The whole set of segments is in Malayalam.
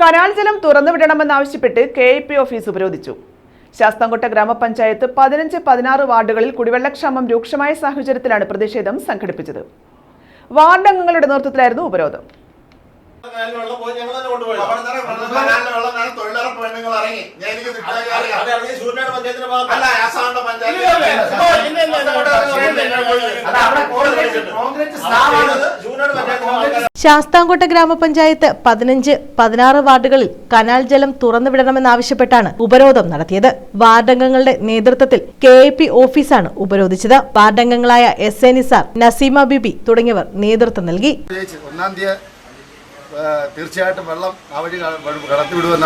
കനാൽ ജലം തുറന്നുവിടണമെന്നാവശ്യപ്പെട്ട് കെ ഐ പി ഓഫീസ് ഉപരോധിച്ചു ശാസ്താംകോട്ട ഗ്രാമപഞ്ചായത്ത് പതിനഞ്ച് പതിനാറ് വാർഡുകളിൽ കുടിവെള്ളക്ഷാമം രൂക്ഷമായ സാഹചര്യത്തിലാണ് പ്രതിഷേധം സംഘടിപ്പിച്ചത് വാർഡ് അംഗങ്ങളുടെ നേതൃത്വത്തിലായിരുന്നു ഉപരോധം കനാലിലെ ശാസ്താംകോട്ട ഗ്രാമപഞ്ചായത്ത് പതിനഞ്ച് പതിനാറ് വാർഡുകളിൽ കനാൽ ജലം തുറന്നുവിടണമെന്നാവശ്യപ്പെട്ടാണ് ഉപരോധം നടത്തിയത്. വാർഡംഗങ്ങളുടെ നേതൃത്വത്തിൽ കെ എ പി ഓഫീസാണ് ഉപരോധിച്ചത്. വാർഡംഗങ്ങളായ എസ് എ നിസാർ നസീമ ബിബി തുടങ്ങിയവർ നേതൃത്വം നൽകി. തീർച്ചയായിട്ടും വെള്ളം ആ വഴി ക-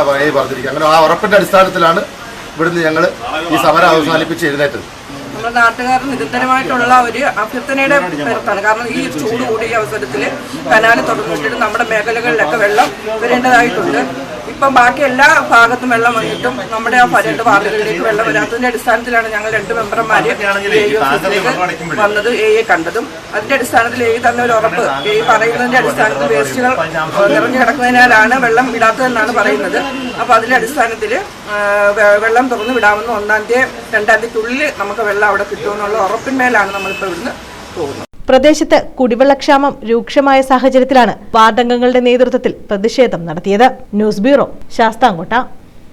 വഴി പറഞ്ഞിരിക്കുക അങ്ങനെ ആ ഉറപ്പിന്റെ അടിസ്ഥാനത്തിലാണ് ഇവിടുന്ന് ഞങ്ങൾ ഈ സമരം അവസാനിപ്പിച്ച് എഴുന്നേറ്റത്. നമ്മുടെ നാട്ടുകാർ നിരന്തരമായിട്ടുള്ള ഒരു അഭ്യർത്ഥനയുടെ പുറത്താണ് കാരണം ഈ ചൂട് കൂടിയ അവസരത്തിൽ കനാല് തുറന്നിട്ട് നമ്മുടെ മേഖലകളിലൊക്കെ വെള്ളം വരേണ്ടതായിട്ടുണ്ട്. ഇപ്പം ബാക്കി എല്ലാ ഭാഗത്തും വെള്ളം വന്നിട്ടും നമ്മുടെ ആ രണ്ട് വാർഡുകളിലേക്ക് വെള്ളം വരാത്തതിന്റെ അടിസ്ഥാനത്തിലാണ് ഞങ്ങൾ രണ്ട് മെമ്പർമാര് വന്നത് എ എ കണ്ടതും. അതിന്റെ അടിസ്ഥാനത്തിൽ എ തന്നെ ഒരു ഉറപ്പ് എ പറയുന്നതിന്റെ അടിസ്ഥാനത്തിൽ വേസ്റ്റുകൾ നിറഞ്ഞു കിടക്കുന്നതിനാലാണ് വെള്ളം വിടാത്തതെന്നാണ് പറയുന്നത്. അപ്പൊ അതിന്റെ അടിസ്ഥാനത്തിൽ വെള്ളം തുറന്നു വിടാമെന്ന് ഒന്നാം തീയതി രണ്ടാം തീയതിക്കുള്ളിൽ നമുക്ക് വെള്ളം അവിടെ കിട്ടുമെന്നുള്ള ഉറപ്പിന്മേലാണ് നമ്മളിപ്പോൾ ഇവിടുന്ന് പോകുന്നത്. പ്രദേശത്ത് കുടിവെള്ളക്ഷാമം രൂക്ഷമായ സാഹചര്യത്തിലാണ് വാർഡംഗങ്ങളുടെ നേതൃത്വത്തിൽ പ്രതിഷേധം നടത്തിയത്. News bureau Sasthamkotta.